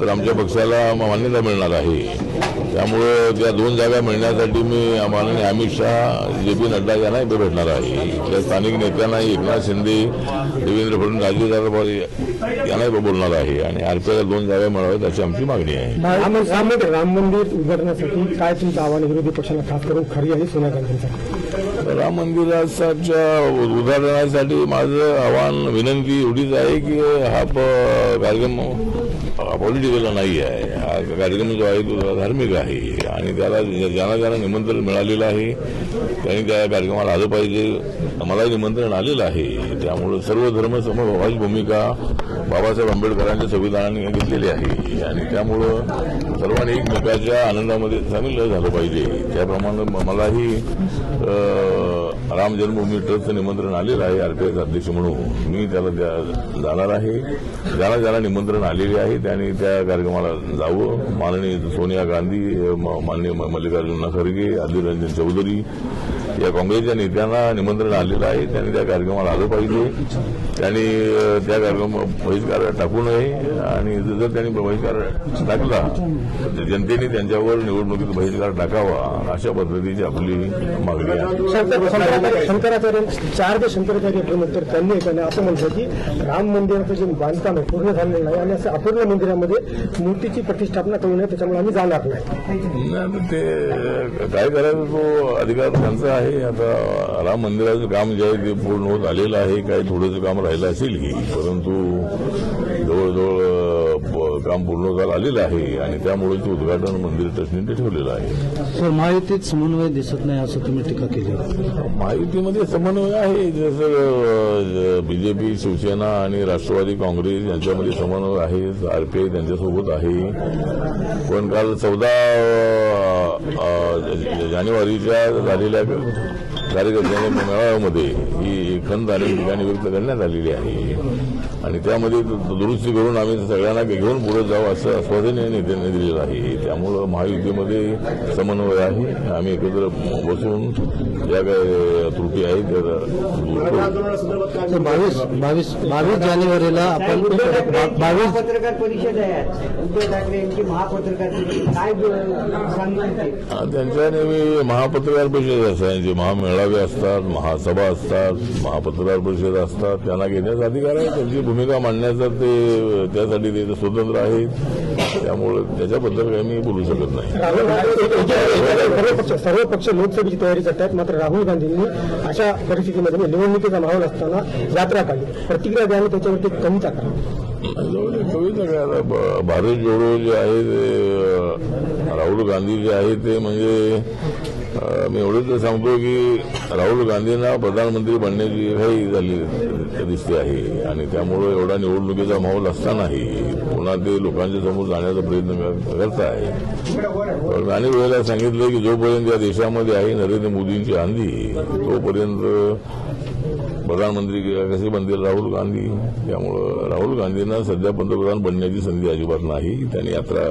तर आमच्या पक्षाला मान्यता मिळणार आहे. त्यामुळं त्या दोन जागा मिळण्यासाठी मी माननीय अमित शहा जे पी नड्डा यांनाही भेटणार आहे. त्या स्थानिक नेत्यांनाही एकनाथ शिंदे देवेंद्र फडणवीस राजूदादा पवार यांनाही बोलणार आहे. आणि आरपीआयला दोन जागा मिळाव्यात अशी आमची मागणी आहे. राम मंदिर उभारण्यासाठी काय तुमचं आव्हान विरोधी पक्षाला खास करून खरी आणि सोनिया गांधींसाठी राम मंदिराच्या उदाहरणासाठी माझं आव्हान विनंती एवढीच आहे की हा कार्यक्रम पॉलिटिकल नाही आहे हा कार्यक्रम जो आहे तो धार्मिक आहे. आणि त्याला ज्यांना ज्यांना निमंत्रण मिळालेलं आहे. त्यांनी त्या कार्यक्रमाला आलं पाहिजे. मला निमंत्रण आलेलं आहे. त्यामुळं सर्व धर्म समभावाची भूमिका बाबासाहेब आंबेडकरांच्या संविधानाने घेतलेली आहे. आणि त्यामुळं सर्वांनी एकमेकाच्या आनंदामध्ये सामील झालं पाहिजे. त्याप्रमाणे मलाही राम जन्मभूमी ट्रस्टचं निमंत्रण आलेलं आहे आरपीआयचा अध्यक्ष म्हणून. मी त्याला त्या जाणार आहे. ज्याला ज्याला निमंत्रण आलेले आहे त्याने त्या कार्यक्रमाला जावं माननीय सोनिया गांधी माननीय मल्लिकार्जुन खरगे अधीर रंजन चौधरी या काँग्रेसच्या नेत्यांना निमंत्रण आलेलं आहे. त्यांनी त्या कार्यक्रमाला आलं पाहिजे. त्यांनी त्या कार्यक्रम बहिष्कार टाकू नये. आणि जर त्यांनी बहिष्कार टाकला तर जनतेने त्यांच्यावर निवडणुकीत बहिष्कार टाकावा. अशा पद्धतीची आपली मागणी आहे. शंकर- शंकराचार्य चार जे शंकराचार्य तर त्यांनी त्यांनी असं म्हटलं की राम मंदिराचं जे बांधकाम आहे पूर्ण झालेलं नाही. आणि असं अपूर्ण मंदिरामध्ये मूर्तीची प्रतिष्ठापना करू नये त्याच्यामुळे आम्ही जाणार नाही ते काय करायचं तो अधिकार त्यांचा आहे. आता राम मंदिराचं काम जे आहे ते पूर्ण होत आलेलं आहे. काही थोडंसं काम राहिलं असेल की. परंतु जवळजवळ काम पूर्ण झालं आलेलं आहे आणि त्यामुळे ते उद्घाटन मंदिर ट्रस्टने ते ठेवलेलं आहे. सर महायुतीत समन्वय दिसत नाही असं तुम्ही टीका केली. महायुतीमध्ये समन्वय आहे. जसं बीजेपी शिवसेना आणि राष्ट्रवादी काँग्रेस यांच्यामध्ये समन्वय आहे. आरपीआय त्यांच्यासोबत आहे. पण काल चौदा जानेवारीच्या झालेल्या कार्यकर्त्यांच्या मेळाव्यामध्ये ही खंत आणि ठिकाणी व्यक्त करण्यात आलेली आहे. आणि त्यामध्ये दुरुस्ती करून आम्ही सगळ्यांना घेऊन पुढे जाऊ असं आश्वासन या नेत्यांनी दिलेलं आहे. त्यामुळं महायुतीमध्ये समन्वय आहे. आम्ही एकत्र बसून ज्या काही त्रुटी आहेत त्या बावीस जानेवारीला आपण पत्रकार परिषद आहे. उद्धव ठाकरे यांची महापत्रकार परिषद. काय सांगितलं त्यांच्या नेहमी महापत्रकार परिषद असतात महामेळावे असतात महासभा असतात महापत्रकार परिषद असतात त्यांना घेण्याचा अधिकार आहे. त्यांची भूमिका मांडण्याचा ते त्यासाठी ते स्वतंत्र आहेत. त्यामुळे त्याच्याबद्दल काही मी बोलू शकत नाही. सर्व पक्ष लोकसभेची तयारी करतात मात्र राहुल गांधींनी अशा परिस्थितीमध्ये म्हणजे निवडणुकीचा माहोल असताना यात्रा काढली. प्रतिक्रिया द्यावी त्याच्यावरती कमीचा करा. जवळ कविता काय आता? भारत जोडो जे आहे ते राहुल गांधी जे आहे ते म्हणजे मी एवढंच सांगतो की राहुल गांधींना प्रधानमंत्री बनण्याची काही झाली दिसते आहे. आणि त्यामुळं एवढा निवडणुकीचा माहोल असतानाही पुन्हा ते लोकांच्या समोर जाण्याचा प्रयत्न करत आहे पण अनेक वेळेला सांगितलं की जोपर्यंत या देशामध्ये आहे नरेंद्र मोदींची आंधी तोपर्यंत प्रधानमंत्री कसे बनतील राहुल गांधी? त्यामुळं राहुल गांधींना सध्या पंतप्रधान बनण्याची संधी अजिबात नाही. त्यांनी यात्रा